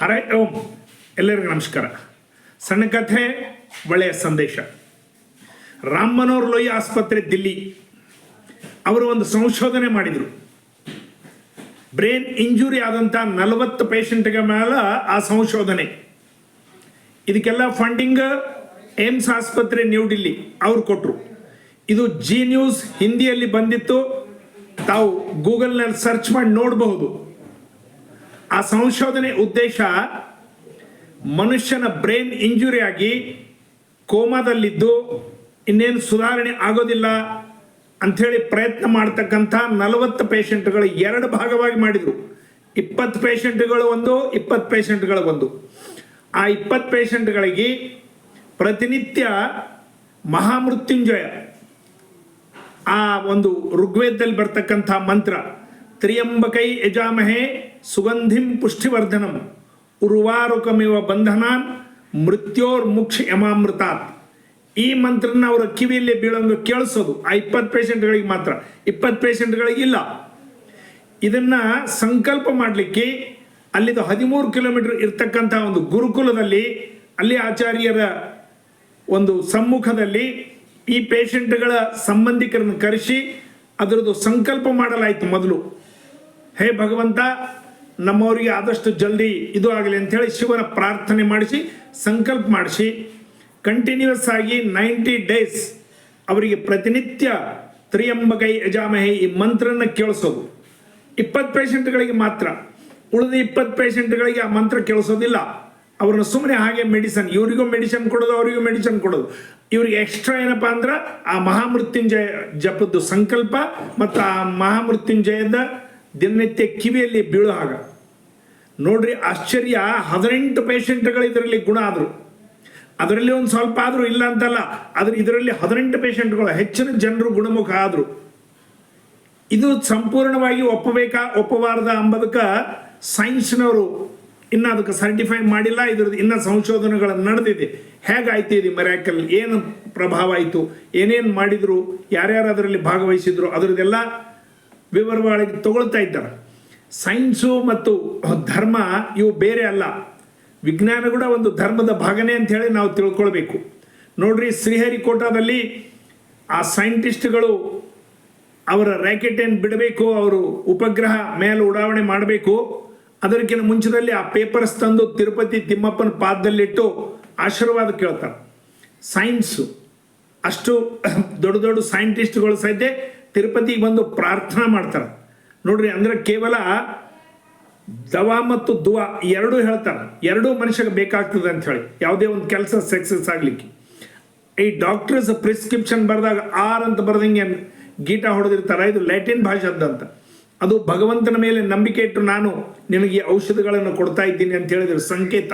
ಹರೇ ಓಂ. ಎಲ್ಲರಿಗೂ ನಮಸ್ಕಾರ. ಸಣ್ಣ ಕಥೆ, ಒಳ್ಳೆಯ ಸಂದೇಶ. ರಾಮ್ ಮನೋಹರ್ ಲೋಯಿ ಆಸ್ಪತ್ರೆ, ದಿಲ್ಲಿ. ಅವರು ಒಂದು ಸಂಶೋಧನೆ ಮಾಡಿದರು. ಬ್ರೈನ್ ಇಂಜುರಿ ಆದಂಥ ನಲವತ್ತು ಪೇಷಂಟ್ಗೆ ಮೇಲೆ ಆ ಸಂಶೋಧನೆ. ಇದಕ್ಕೆಲ್ಲ ಫಂಡಿಂಗ್ ಏಮ್ಸ್ ಆಸ್ಪತ್ರೆ, ನ್ಯೂ ಡಿಲ್ಲಿ ಅವ್ರು ಕೊಟ್ಟರು ಇದು ಜಿ ನ್ಯೂಸ್ ಹಿಂದಿಯಲ್ಲಿ ಬಂದಿತ್ತು. ತಾವು ಗೂಗಲ್ನಲ್ಲಿ ಸರ್ಚ್ ಮಾಡಿ ನೋಡಬಹುದು. ಆ ಸಂಶೋಧನೆ ಉದ್ದೇಶ ಮನುಷ್ಯನ ಬ್ರೈನ್ ಇಂಜುರಿ ಆಗಿ ಕೋಮಾದಲ್ಲಿದ್ದು ಇನ್ನೇನು ಸುಧಾರಣೆ ಆಗೋದಿಲ್ಲ ಅಂಥೇಳಿ ಪ್ರಯತ್ನ ಮಾಡ್ತಕ್ಕಂಥ ನಲವತ್ತು ಪೇಷಂಟ್ಗಳು ಎರಡು ಭಾಗವಾಗಿ ಮಾಡಿದರು. ಇಪ್ಪತ್ತು ಪೇಷಂಟ್ಗಳು ಒಂದು, ಇಪ್ಪತ್ತು ಪೇಷಂಟ್ಗಳು ಒಂದು. ಆ ಇಪ್ಪತ್ತು ಪೇಷಂಟ್ಗಳಿಗೆ ಪ್ರತಿನಿತ್ಯ ಮಹಾಮೃತ್ಯುಂಜಯ, ಆ ಒಂದು ಋಗ್ವೇದದಲ್ಲಿ ಬರ್ತಕ್ಕಂಥ ಮಂತ್ರ, ತ್ರಿಯಂಬಕೈ ಯಜಾಮಹೇ ಸುಗಂಧಿಂ ಪುಷ್ಟಿವರ್ಧನಂ ಉರ್ವಾರುಕಮಿವ ಬಂಧನಾನ್ ಮೃತ್ಯೋರ್ ಮುಕ್ಷ ಯಮಾಮೃತಾತ್. ಈ ಮಂತ್ರನ ಅವರ ಕಿವಿಯಲ್ಲಿ ಬೀಳಂಗ ಕೇಳಿಸೋದು. ಆ ಇಪ್ಪತ್ತು ಪೇಷಂಟ್ಗಳಿಗೆ ಮಾತ್ರ. ಇಪ್ಪತ್ತು ಪೇಷಂಟ್ಗಳಿಗೆ ಇಲ್ಲ. ಇದನ್ನ ಸಂಕಲ್ಪ ಮಾಡಲಿಕ್ಕೆ ಅಲ್ಲಿದು ಹದಿಮೂರು ಕಿಲೋಮೀಟರ್ ಇರ್ತಕ್ಕಂಥ ಒಂದು ಗುರುಕುಲದಲ್ಲಿ, ಅಲ್ಲಿ ಆಚಾರ್ಯರ ಒಂದು ಸಮ್ಮುಖದಲ್ಲಿ ಈ ಪೇಷಂಟ್ಗಳ ಸಂಬಂಧಿಕರನ್ನು ಕರೆಸಿ ಅದರದ್ದು ಸಂಕಲ್ಪ ಮಾಡಲಾಯಿತು ಮೊದಲು. ಹೇ ಭಗವಂತ ನಮ್ಮವರಿಗೆ ಆದಷ್ಟು ಜಲ್ದಿ ಇದು ಆಗಲಿ ಅಂಥೇಳಿ ಶಿವನ ಪ್ರಾರ್ಥನೆ ಮಾಡಿಸಿ, ಸಂಕಲ್ಪ ಮಾಡಿಸಿ ಕಂಟಿನ್ಯೂಸ್ ಆಗಿ ನೈಂಟಿ ಡೇಸ್ ಅವರಿಗೆ ಪ್ರತಿನಿತ್ಯ ತ್ರಿಯಂಬಕೈ ಯಜಾಮಹೆ ಈ ಮಂತ್ರನ ಕೇಳಿಸೋದು. ಇಪ್ಪತ್ತು ಪೇಷಂಟ್ಗಳಿಗೆ ಮಾತ್ರ. ಉಳಿದ ಇಪ್ಪತ್ತು ಪೇಷಂಟ್ಗಳಿಗೆ ಆ ಮಂತ್ರ ಕೇಳಿಸೋದಿಲ್ಲ. ಅವ್ರನ್ನ ಸುಮ್ಮನೆ ಹಾಗೆ ಮೆಡಿಸನ್ ಇವರಿಗೂ ಮೆಡಿಸನ್ ಕೊಡೋದು, ಅವರಿಗೂ ಮೆಡಿಸನ್ ಕೊಡೋದು. ಇವ್ರಿಗೆ ಎಕ್ಸ್ಟ್ರಾ ಏನಪ್ಪ ಅಂದ್ರೆ ಆ ಮಹಾಮೃತ್ಯುಂಜಯ ಜಪದ್ದು ಸಂಕಲ್ಪ ಮತ್ತು ಆ ಮಹಾಮೃತ್ಯುಂಜಯದ ದಿನನಿತ್ಯ ಕಿವಿಯಲ್ಲಿ ಬೀಳೋ ಹಾಗ. ನೋಡ್ರಿ ಆಶ್ಚರ್ಯ, ಹದಿನೆಂಟು ಪೇಷಂಟ್ಗಳು ಇದರಲ್ಲಿ ಗುಣ ಆದರು. ಅದರಲ್ಲಿ ಒಂದು ಸ್ವಲ್ಪ ಆದರೂ ಇಲ್ಲ ಅಂತಲ್ಲ, ಆದರೆ ಇದರಲ್ಲಿ ಹದಿನೆಂಟು ಪೇಷಂಟ್ಗಳು ಹೆಚ್ಚಿನ ಜನರು ಗುಣಮುಖ ಆದರು. ಇದು ಸಂಪೂರ್ಣವಾಗಿ ಒಪ್ಪಬೇಕಾ, ಒಪ್ಪಬಾರದ ಅಂಬದಕ್ಕೆ ಸೈನ್ಸ್ನವರು ಇನ್ನು ಅದಕ್ಕೆ ಸರ್ಟಿಫೈ ಮಾಡಿಲ್ಲ, ಇದ್ರದ್ದು ಇನ್ನ ಸಂಶೋಧನೆಗಳು ನಡೆದಿದೆ. ಹೇಗಾಯ್ತು ಇದು ಮೆರಾಕಲ್ ಏನು ಪ್ರಭಾವ ಆಯಿತು? ಏನೇನು ಮಾಡಿದರು? ಯಾರ್ಯಾರು ಅದರಲ್ಲಿ ಭಾಗವಹಿಸಿದ್ರು? ಅದರದ್ದೆಲ್ಲ ವಿವರವಾಗಿ ತಗೊಳ್ತಾ ಇದ್ದಾರೆ. ಸೈನ್ಸು ಮತ್ತು ಧರ್ಮ ಇವು ಬೇರೆ ಅಲ್ಲ. ವಿಜ್ಞಾನ ಕೂಡ ಒಂದು ಧರ್ಮದ ಭಾಗನೇ ಅಂತ ಹೇಳಿ ನಾವು ತಿಳ್ಕೊಳ್ಬೇಕು. ನೋಡ್ರಿ ಶ್ರೀಹರಿಕೋಟಾದಲ್ಲಿ ಆ ಸೈಂಟಿಸ್ಟ್ಗಳು ಅವರ ರ್ಯಾಕೆಟ್ ಏನು ಬಿಡಬೇಕು, ಅವರು ಉಪಗ್ರಹ ಮೇಲೆ ಉಡಾವಣೆ ಮಾಡಬೇಕು. ಅದಕ್ಕಿಂತ ಮುಂಚೆದಲ್ಲಿ ಆ ಪೇಪರ್ಸ್ ತಂದು ತಿರುಪತಿ ತಿಮ್ಮಪ್ಪನ ಪಾದದಲ್ಲಿಟ್ಟು ಆಶೀರ್ವಾದ ಕೇಳ್ತಾರೆ. ಸೈನ್ಸು ಅಷ್ಟು ದೊಡ್ಡ ದೊಡ್ಡ ಸೈಂಟಿಸ್ಟ್ಗಳು ಸಹಿತ ತಿರುಪತಿಗೆ ಬಂದು ಪ್ರಾರ್ಥನಾ ಮಾಡ್ತಾರೆ. ನೋಡ್ರಿ, ಅಂದ್ರೆ ಕೇವಲ ದವ ಮತ್ತು ದುವಾ ಎರಡೂ ಹೇಳ್ತಾರೆ. ಎರಡೂ ಮನುಷ್ಯಗೆ ಬೇಕಾಗ್ತದೆ ಅಂತ ಹೇಳಿ. ಯಾವುದೇ ಒಂದು ಕೆಲಸ ಸಕ್ಸಸ್ ಆಗಲಿಕ್ಕೆ. ಈ ಡಾಕ್ಟರ್ಸ್ ಪ್ರಿಸ್ಕ್ರಿಪ್ಷನ್ ಬರೆದಾಗ ಆರ್ ಅಂತ ಬರ್ದಂಗೆ ಗೀಟ ಹೊಡೆದಿರ್ತಾರೆ. ಇದು ಲ್ಯಾಟಿನ್ ಅಂತ. ಅದು ಭಗವಂತನ ಮೇಲೆ ನಂಬಿಕೆ ಇಟ್ಟು ನಾನು ನಿನಗೆ ಔಷಧಗಳನ್ನು ಕೊಡ್ತಾ ಇದ್ದೀನಿ ಅಂತ ಹೇಳಿದ್ರೆ ಸಂಕೇತ.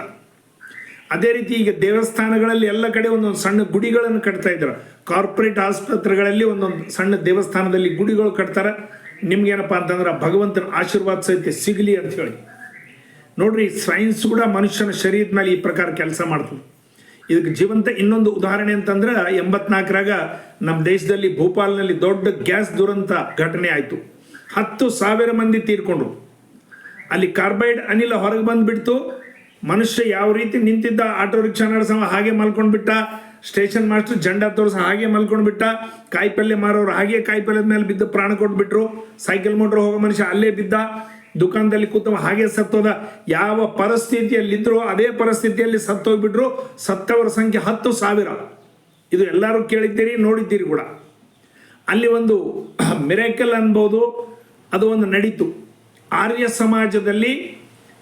ಅದೇ ರೀತಿ ಈಗ ದೇವಸ್ಥಾನಗಳಲ್ಲಿ ಎಲ್ಲ ಕಡೆ ಒಂದೊಂದು ಸಣ್ಣ ಗುಡಿಗಳನ್ನು ಕಟ್ತಾ ಇದ್ದಾರೆ ಕಾರ್ಪೊರೇಟ್ ಆಸ್ಪತ್ರೆಗಳಲ್ಲಿ ಒಂದೊಂದು ಸಣ್ಣ ದೇವಸ್ಥಾನದಲ್ಲಿ ಗುಡಿಗಳು ಕಟ್ತಾರೆ. ನಿಮ್ಗೇನಪ್ಪ ಅಂತಂದ್ರೆ ಭಗವಂತನ ಆಶೀರ್ವಾದ ಸಹಿತ ಸಿಗಲಿ ಅಂತ ಹೇಳಿ. ನೋಡ್ರಿ ಸೈನ್ಸ್ ಕೂಡ ಮನುಷ್ಯನ ಶರೀರದ ಮೇಲೆ ಈ ಪ್ರಕಾರ ಕೆಲಸ ಮಾಡ್ತದೆ. ಇದಕ್ಕೆ ಜೀವಂತ ಇನ್ನೊಂದು ಉದಾಹರಣೆ ಅಂತಂದ್ರೆ ಎಂಬತ್ನಾಲ್ಕರಾಗ ನಮ್ಮ ದೇಶದಲ್ಲಿ ಭೋಪಾಲ್ನಲ್ಲಿ ದೊಡ್ಡ ಗ್ಯಾಸ್ ದುರಂತ ಘಟನೆ ಆಯಿತು. ಹತ್ತು ಸಾವಿರ ಮಂದಿ ತೀರ್ಕೊಂಡ್ರು. ಅಲ್ಲಿ ಕಾರ್ಬೈಡ್ ಅನಿಲ ಹೊರಗೆ ಬಂದ್ಬಿಡ್ತು. ಮನುಷ್ಯ ಯಾವ ರೀತಿ ನಿಂತಿದ್ದ ಆಟೋ ರಿಕ್ಷಾ ನಡೆಸವ ಹಾಗೆ ಮಲ್ಕೊಂಡ್ಬಿಟ್ಟ ಸ್ಟೇಷನ್ ಮಾಸ್ಟರ್ ಜಂಡ ತೋರಿಸ ಹಾಗೆ ಮಲ್ಕೊಂಡ್ಬಿಟ್ಟ ಕಾಯಿಪಲ್ಯ ಮಾರೋರು ಹಾಗೆ ಕಾಯಿಪಲ್ಯದ ಮೇಲೆ ಬಿದ್ದು ಪ್ರಾಣ ಕೊಟ್ಬಿಟ್ರು, ಸೈಕಲ್ ಮೋಟ್ರ್ ಹೋಗೋ ಮನುಷ್ಯ ಅಲ್ಲೇ ಬಿದ್ದ, ದುಕಾನದಲ್ಲಿ ಕೂತವ ಹಾಗೆ ಸತ್ತೋದ. ಯಾವ ಪರಿಸ್ಥಿತಿಯಲ್ಲಿದ್ದರೂ ಅದೇ ಪರಿಸ್ಥಿತಿಯಲ್ಲಿ ಸತ್ತೋಗ್ಬಿಟ್ರು, ಸತ್ತವರ ಸಂಖ್ಯೆ ಹತ್ತು ಸಾವಿರ. ಇದು ಎಲ್ಲರೂ ಕೇಳಿದ್ದೀರಿ, ನೋಡಿದ್ದೀರಿ ಕೂಡ. ಅಲ್ಲಿ ಒಂದು ಮಿರೇಕಲ್ ಅನ್ಬೋದು, ಅದು ಒಂದು ನಡೀತು. ಆರ್ಯ ಸಮಾಜದಲ್ಲಿ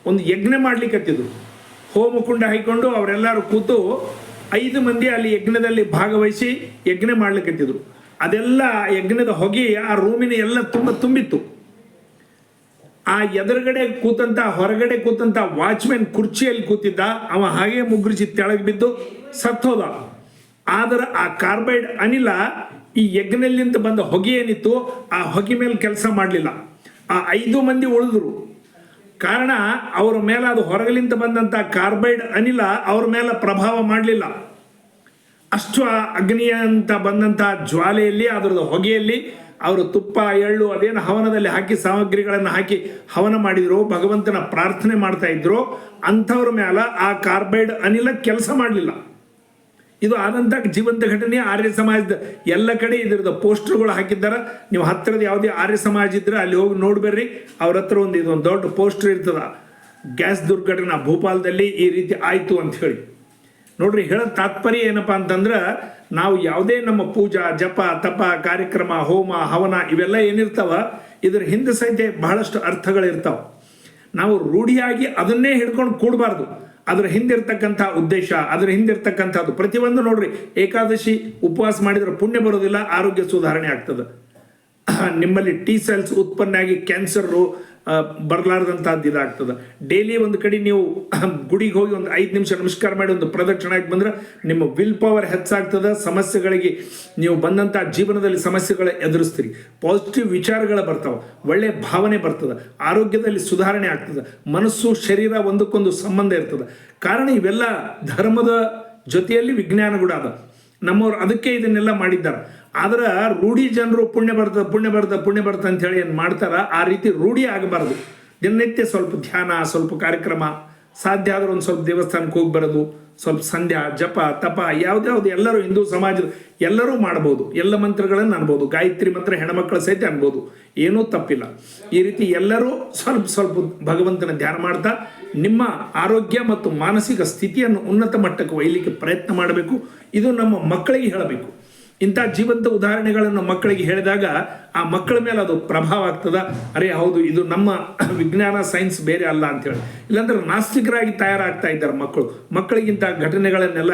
ಒಂದು ಯಜ್ಞ ಮಾಡ್ಲಿಕ್ಕತ್ತಿದ್ರು ಹೋಮಕುಂಡ ಹಾಕಿಕೊಂಡು ಅವರೆಲ್ಲರೂ ಕೂತು ಐದು ಮಂದಿ ಅಲ್ಲಿ ಯಜ್ಞದಲ್ಲಿ ಭಾಗವಹಿಸಿ ಯಜ್ಞ ಮಾಡ್ಲಿಕ್ಕತ್ತಿದ್ರು. ಅದೆಲ್ಲ ಯಜ್ಞದ ಹೊಗೆ ಆ ರೂಮಿನ ಎಲ್ಲ ತುಂಬ ತುಂಬಿತ್ತು. ಆ ಎದುರುಗಡೆ ಕೂತಂತ ಹೊರಗಡೆ ಕೂತಂತ ವಾಚ್ಮ್ಯಾನ್ ಕುರ್ಚಿಯಲ್ಲಿ ಕೂತಿದ್ದ ಅವ ಹಾಗೆ ಮುಗ್ರಿಸಿ ತೆಳಗೆ ಬಿದ್ದು ಸತ್ತೋದ ಆದ್ರೆ ಆ ಕಾರ್ಬೈಡ್ ಅನಿಲ ಈ ಯಜ್ಞಲ್ಲಿಂದ ಬಂದ ಹೊಗೆ ಏನಿತ್ತು ಆ ಹೊಗೆ ಮೇಲೆ ಕೆಲಸ ಮಾಡಲಿಲ್ಲ. ಆ ಐದು ಮಂದಿ ಉಳಿದ್ರು. ಕಾರಣ ಅವರ ಮೇಲೆ ಅದು ಹೊರಗಲಿಂದ ಬಂದಂಥ ಕಾರ್ಬೈಡ್ ಅನಿಲ ಅವ್ರ ಮೇಲೆ ಪ್ರಭಾವ ಮಾಡಲಿಲ್ಲ. ಅಷ್ಟು ಅಗ್ನಿಯ ಅಂತ ಬಂದಂಥ ಜ್ವಾಲೆಯಲ್ಲಿ, ಅದರದ್ದು ಹೊಗೆಯಲ್ಲಿ ಅವರು ತುಪ್ಪ, ಎಳ್ಳು ಅದೇನು ಹವನದಲ್ಲಿ ಹಾಕಿ ಸಾಮಗ್ರಿಗಳನ್ನು ಹಾಕಿ ಹವನ ಮಾಡಿದ್ರು, ಭಗವಂತನ ಪ್ರಾರ್ಥನೆ ಮಾಡ್ತಾ ಇದ್ರು, ಅಂಥವ್ರ ಮೇಲೆ ಆ ಕಾರ್ಬೈಡ್ ಅನಿಲ ಕೆಲಸ ಮಾಡಲಿಲ್ಲ. ಇದು ಆದಂಥ ಜೀವಂತ ಘಟನೆ ಆರ್ಯ ಸಮಾಜದ ಎಲ್ಲ ಕಡೆ ಇದರದ ಪೋಸ್ಟರ್ಗಳು ಹಾಕಿದ್ದಾರೆ. ನೀವು ಹತ್ತಿರದ ಯಾವುದೇ ಆರ್ಯ ಸಮಾಜ ಇದ್ರೆ ಅಲ್ಲಿ ಹೋಗಿ ನೋಡ್ಬೇಡ್ರಿ. ಅವ್ರ ಹತ್ರ ಒಂದು ಇದೊಂದು ದೊಡ್ಡ ಪೋಸ್ಟರ್ ಇರ್ತದ. ಗ್ಯಾಸ್ ದುರ್ಘಟನೆ ಭೂಪಾಲದಲ್ಲಿ ಈ ರೀತಿ ಆಯಿತು ಅಂತ ಹೇಳಿ. ನೋಡ್ರಿ, ಹೇಳೋ ತಾತ್ಪರ್ಯ ಏನಪ್ಪಾ ಅಂತಂದ್ರೆ ನಾವು ಯಾವುದೇ ನಮ್ಮ ಪೂಜಾ, ಜಪ, ತಪ, ಕಾರ್ಯಕ್ರಮ, ಹೋಮ, ಹವನ ಇವೆಲ್ಲ ಏನಿರ್ತಾವ, ಇದ್ರ ಹಿಂದೆ ಸಹಿತ ಬಹಳಷ್ಟು ಅರ್ಥಗಳಿರ್ತಾವ. ನಾವು ರೂಢಿಯಾಗಿ ಅದನ್ನೇ ಹಿಡ್ಕೊಂಡು ಕೂಡಬಾರ್ದು. ಅದರ ಹಿಂದಿರ್ತಕ್ಕಂಥ ಉದ್ದೇಶ, ಅದರ ಹಿಂದಿರ್ತಕ್ಕಂಥದ್ದು. ಪ್ರತಿಯೊಂದು ನೋಡ್ರಿ, ಏಕಾದಶಿ ಉಪವಾಸ ಮಾಡಿದ್ರೆ ಪುಣ್ಯ ಬರೋದಿಲ್ಲ, ಆರೋಗ್ಯ ಸುಧಾರಣೆ ಆಗ್ತದೆ. ನಿಮ್ಮಲ್ಲಿ ಟಿ ಸೆಲ್ಸ್ ಉತ್ಪನ್ನ ಆಗಿ ಕ್ಯಾನ್ಸರು ಬರಲಾರ್ದಂಥದ್ದು ಇದಾಗ್ತದೆ. ಡೈಲಿ ಒಂದು ಕಡೆ ನೀವು ಗುಡಿಗೆ ಹೋಗಿ ಒಂದು ಐದು ನಿಮಿಷ ನಮಸ್ಕಾರ ಮಾಡಿ ಒಂದು ಪ್ರದಕ್ಷಿಣೆ ಆಗಿ ಬಂದ್ರೆ ನಿಮ್ಮ ವಿಲ್ ಪವರ್ ಹೆಚ್ಚಾಗ್ತದೆ, ಸಮಸ್ಯೆಗಳಿಗೆ ನೀವು ಬಂದಂಥ ಜೀವನದಲ್ಲಿ ಸಮಸ್ಯೆಗಳ ಎದುರಿಸ್ತೀರಿ. ಪಾಸಿಟಿವ್ ವಿಚಾರಗಳು ಬರ್ತಾವೆ, ಒಳ್ಳೆ ಭಾವನೆ ಬರ್ತದೆ, ಆರೋಗ್ಯದಲ್ಲಿ ಸುಧಾರಣೆ ಆಗ್ತದೆ, ಮನಸ್ಸು, ಶರೀರ ಒಂದಕ್ಕೊಂದು ಸಂಬಂಧ ಇರ್ತದೆ. ಕಾರಣ ಇವೆಲ್ಲ ಧರ್ಮದ ಜೊತೆಯಲ್ಲಿ ವಿಜ್ಞಾನ ಕೂಡ ಅದ. ನಮ್ಮವ್ರು ಅದಕ್ಕೆ ಇದನ್ನೆಲ್ಲ ಮಾಡಿದ್ದಾರೆ. ಆದ್ರೆ ರೂಢಿ ಜನರು ಪುಣ್ಯ ಬರ್ತದೆ ಪುಣ್ಯ ಬರ್ತದೆ ಪುಣ್ಯ ಬರ್ತದೆ ಅಂತ ಹೇಳಿ ಏನು ಮಾಡ್ತಾರ, ಆ ರೀತಿ ರೂಢಿ ಆಗಬಾರ್ದು. ದಿನನಿತ್ಯ ಸ್ವಲ್ಪ ಧ್ಯಾನ, ಸ್ವಲ್ಪ ಕಾರ್ಯಕ್ರಮ, ಸಾಧ್ಯ ಆದ್ರೆ ಒಂದು ಸ್ವಲ್ಪ ದೇವಸ್ಥಾನಕ್ಕೆ ಹೋಗಿ ಬರೋದು, ಸ್ವಲ್ಪ ಸಂಧ್ಯಾ, ಜಪ, ತಪ ಯಾವ್ದ್ಯಾವ್ದು ಎಲ್ಲರೂ ಹಿಂದೂ ಸಮಾಜದ ಎಲ್ಲರೂ ಮಾಡ್ಬೋದು. ಎಲ್ಲ ಮಂತ್ರಗಳನ್ನು ಅನ್ಬೋದು. ಗಾಯತ್ರಿ ಮಂತ್ರ ಹೆಣ್ಮಕ್ಳ ಸಹಿತ ಅನ್ಬೋದು. ಏನೂ ತಪ್ಪಿಲ್ಲ. ಈ ರೀತಿ ಎಲ್ಲರೂ ಸ್ವಲ್ಪ ಸ್ವಲ್ಪ ಭಗವಂತನ ಧ್ಯಾನ ಮಾಡ್ತಾ ನಿಮ್ಮ ಆರೋಗ್ಯ ಮತ್ತು ಮಾನಸಿಕ ಸ್ಥಿತಿಯನ್ನು ಉನ್ನತ ಮಟ್ಟಕ್ಕೆ ಒಯ್ಯಲಿಕ್ಕೆ ಪ್ರಯತ್ನ ಮಾಡಬೇಕು. ಇದು ನಮ್ಮ ಮಕ್ಕಳಿಗೆ ಹೇಳಬೇಕು. ಇಂಥ ಜೀವಂತ ಉದಾಹರಣೆಗಳನ್ನು ಮಕ್ಕಳಿಗೆ ಹೇಳಿದಾಗ ಆ ಮಕ್ಕಳ ಮೇಲೆ ಅದು ಪ್ರಭಾವ ಆಗ್ತದ. ಅರೆ, ಹೌದು, ಇದು ನಮ್ಮ ವಿಜ್ಞಾನ, ಸೈನ್ಸ್ ಬೇರೆ ಅಲ್ಲ ಅಂತ ಹೇಳಿ ಇಲ್ಲಾಂದ್ರೆ ನಾಸ್ತಿಕರಾಗಿ ತಯಾರಾಗ್ತಾ ಇದ್ದಾರೆ ಮಕ್ಕಳು. ಮಕ್ಕಳಿಗಿಂತ ಘಟನೆಗಳನ್ನೆಲ್ಲ